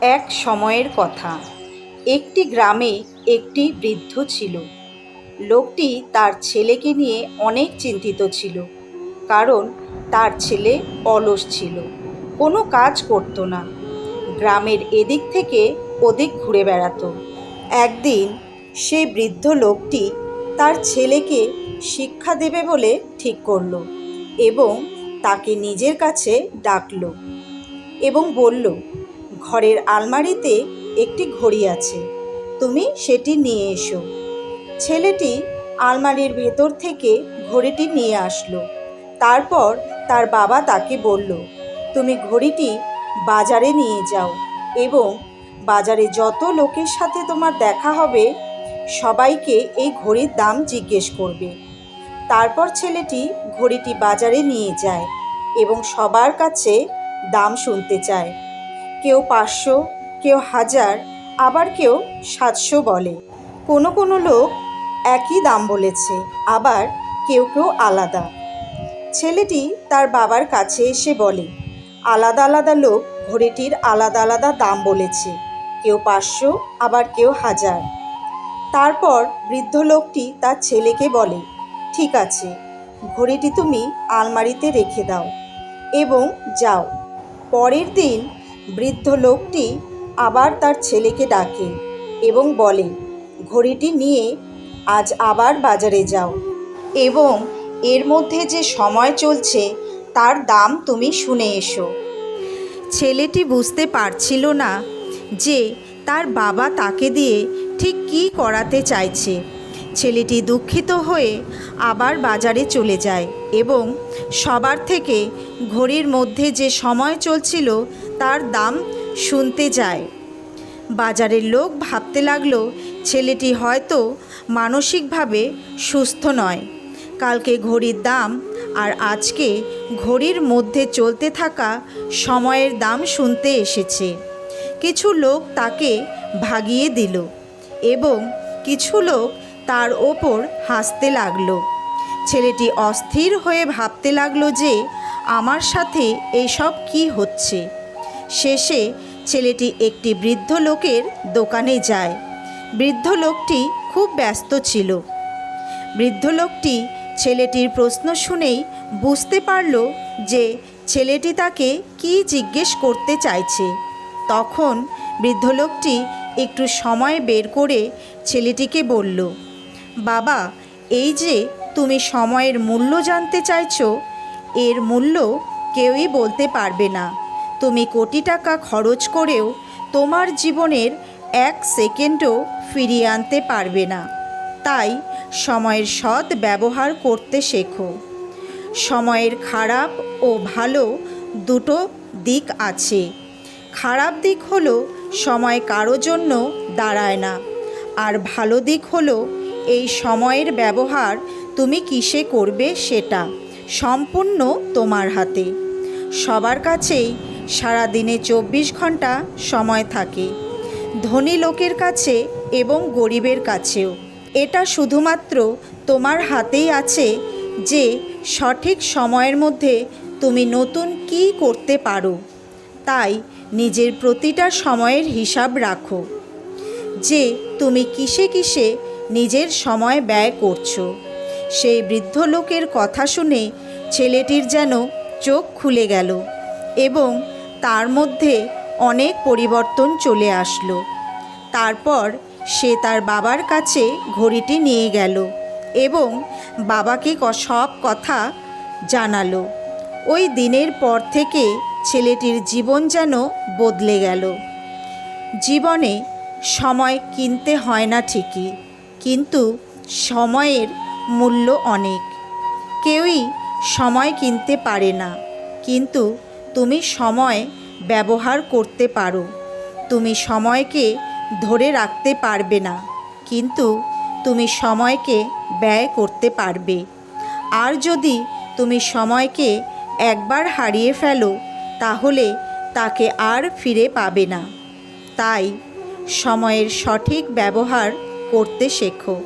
এক সময়ের কথা। একটি গ্রামে একটি বৃদ্ধ ছিল। লোকটি তার ছেলেকে নিয়ে অনেক চিন্তিত ছিল, কারণ তার ছেলে অলস ছিল, কোনো কাজ করতো না। গ্রামের এদিক থেকে ওদিক ঘুরে বেড়াতো। একদিন সেই বৃদ্ধ লোকটি তার ছেলেকে শিক্ষা দেবে বলে ঠিক করল এবং তাকে নিজের কাছে ডাকল এবং বলল ঘরের আলমারিতে একটি ঘড়ি আছে। তুমি সেটি নিয়ে এসো। ছেলেটি আলমারির ভেতর থেকে ঘড়িটি নিয়ে আসলো। তারপর তার বাবা তাকে বলল, তুমি ঘড়িটি বাজারে নিয়ে যাও এবং বাজারে যত লোকের সাথে তোমার দেখা হবে, সবাইকে এই ঘড়ির দাম জিজ্ঞেস করবে। তারপর ছেলেটি ঘড়িটি বাজারে নিয়ে যায় এবং সবার কাছে দাম শুনতে চায়। কেউ পাঁচশো, কেউ হাজার, আবার কেউ সাতশো বলে। কোনো কোনো লোক একই দাম বলেছে, আবার কেউ কেউ আলাদা। ছেলেটি তার বাবার কাছে এসে বলে, আলাদা আলাদা লোক ঘড়িটির আলাদা আলাদা দাম বলেছে, কেউ পাঁচশো, আবার কেউ হাজার। তারপর বৃদ্ধ লোকটি তার ছেলেকে বলে, ঠিক আছে, ঘড়িটি তুমি আলমারিতে রেখে দাও এবং যাও। পরের দিন বৃদ্ধ লোকটি আবার তার ছেলেকে ডাকে এবং বলে, ঘড়িটি নিয়ে আজ আবার বাজারে যাও এবং এর মধ্যে যে সময় চলছে তার দাম তুমি শুনে এসো ছেলেটি বুঝতে পারছিল না যে তার বাবা তাকে দিয়ে ঠিক কী করাতে চাইছে। ছেলেটি দুঃখিত হয়ে আবার বাজারে চলে যায় এবং সবার থেকে ঘড়ির মধ্যে যে সময় চলছিল তার দাম শুনতে যায়। বাজারের লোক ভাবতে লাগল, ছেলেটি হয়তো মানসিকভাবে সুস্থ নয়। কালকে ঘড়ির দাম আর আজকে ঘড়ির মধ্যে চলতে থাকা সময়ের দাম শুনতে এসেছে। কিছু লোক তাকে ভাগিয়ে দিল এবং কিছু লোক তার ওপর হাসতে লাগল। ছেলেটি অস্থির হয়ে ভাবতে লাগল যে, আমার সাথে এইসব কি হচ্ছে? শেষে ছেলেটি একটি বৃদ্ধ লোকের দোকানে যায়। বৃদ্ধ লোকটি খুব ব্যস্ত ছিল। বৃদ্ধ লোকটি ছেলেটির প্রশ্ন শুনেই বুঝতে পারল যে, ছেলেটি তাকে কি জিজ্ঞেস করতে চাইছে। তখন বৃদ্ধ লোকটি একটু সময় বের করে ছেলেটিকে বলল বাবা, এই যে তুমি সময়ের মূল্য জানতে চাইছ, এর মূল্য কেউই বলতে পারবে না। তুমি কোটি টাকা খরচ করেও তোমার জীবনের এক সেকেন্ডও ফিরিয়ে আনতে পারবে না। তাই সময়ের সৎ ব্যবহার করতে শেখো। সময়ের খারাপ ও ভালো দুটো দিক আছে। খারাপ দিক হলো সময় কারও জন্য দাঁড়ায় না, আর ভালো দিক হলো এই সময়ের ব্যবহার তুমি কিসে করবে সেটা সম্পূর্ণ তোমার হাতে। সবার কাছেই সারা দিনে চব্বিশ ঘণ্টা সময় থাকে। ধনী লোকের কাছে এবং গরিবের কাছেও। এটা শুধুমাত্র তোমার হাতেই আছে যে সঠিক সময়ের মধ্যে তুমি নতুন কী করতে পারো। তাই নিজের প্রতিটা সময়ের হিসাব রাখো। যে তুমি কিসে কিসে নিজের সময় ব্যয় করছ। সেই বৃদ্ধ লোকের কথা শুনে ছেলেটির যেন চোখ খুলে গেল এবং তার মধ্যে অনেক পরিবর্তন চলে আসলো। তারপর সে তার বাবার কাছে ঘড়িটি নিয়ে গেল এবং বাবাকে সব কথা জানালো। ওই দিনের পর থেকে ছেলেটির জীবন যেন বদলে গেল। জীবনে সময় কিনতে হয় না ঠিকই। কিন্তু সময়ের মূল্য অনেক। কেউই সময় কিনতে পারে না। কিন্তু তুমি সময় ব্যবহার করতে পারো। তুমি সময়কে ধরে রাখতে পারবে না। কিন্তু তুমি সময়কে ব্যয় করতে পারবে। আর যদি তুমি সময়কে একবার হারিয়ে ফেলো, তাহলে তাকে আর ফিরে পাবে না। তাই সময়ের সঠিক ব্যবহার করতে শেখো।